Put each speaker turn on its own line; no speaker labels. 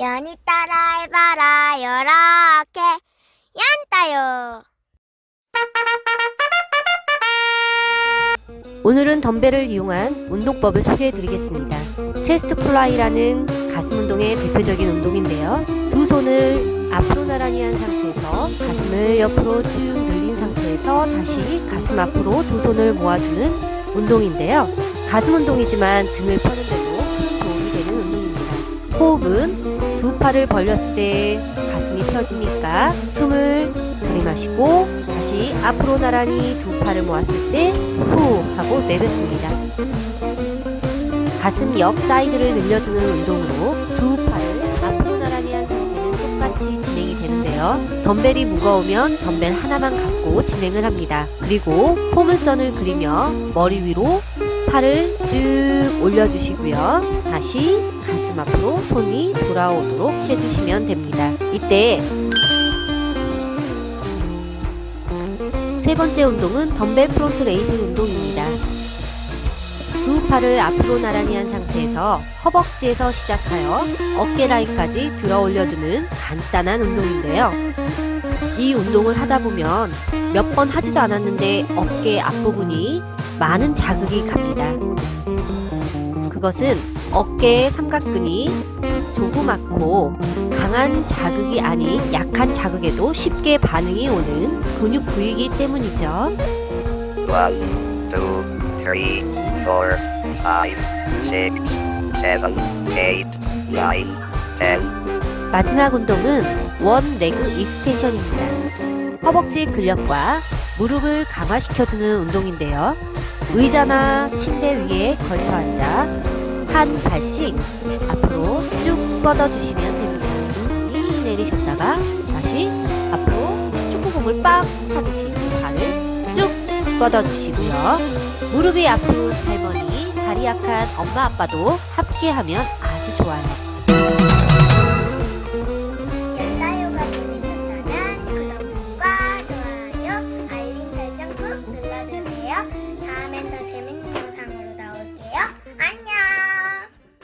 연이 따라 해봐라 요렇게 얀따요
오늘은 덤벨을 이용한 운동법을 소개해 드리겠습니다. 체스트 플라이라는 가슴 운동의 대표적인 운동인데요. 두 손을 앞으로 나란히 한 상태에서 가슴을 옆으로 쭉 늘린 상태에서 다시 가슴 앞으로 두 손을 모아주는 운동인데요. 가슴 운동이지만 등을 펴는 데도 큰 도움이 되는 운동입니다. 호흡은 두 팔을 벌렸을 때 가슴이 펴지니까 숨을 들이마시고 다시 앞으로 나란히 두 팔을 모았을 때 후 하고 내뱉습니다. 가슴 옆 사이드를 늘려주는 운동으로 두 팔을 앞으로 나란히 한 상태는 똑같이 진행이 되는데요. 덤벨이 무거우면 덤벨 하나만 갖고 진행을 합니다. 그리고 포물선을 그리며 머리 위로 팔을 쭉 올려주시고요. 다시 가슴 앞으로 손이 돌아오도록 해주시면 됩니다. 이때 세 번째 운동은 덤벨 프론트 레이즈 운동입니다. 두 팔을 앞으로 나란히 한 상태에서 허벅지에서 시작하여 어깨 라인까지 들어 올려주는 간단한 운동인데요. 이 운동을 하다 보면 몇 번 하지도 않았는데 어깨 앞부분이 많은 자극이 갑니다. 그것은 어깨의 삼각근이 조그맣고 강한 자극이 아닌 약한 자극에도 쉽게 반응이 오는 근육 부위이기 때문이죠.
One, two, three, four, five, six, seven, eight, nine, ten.
마지막 운동은 원 레그 익스텐션입니다. 허벅지 근력과 무릎을 강화시켜주는 운동인데요. 의자나 침대 위에 걸터 앉아 한 발씩 앞으로 쭉 뻗어주시면 됩니다. 이 내리셨다가 다시 앞으로 축구공을 빡 차듯이 발을 쭉 뻗어주시고요. 무릎이 아픈 할머니, 다리 약한 엄마 아빠도 함께 하면 아주 좋아요.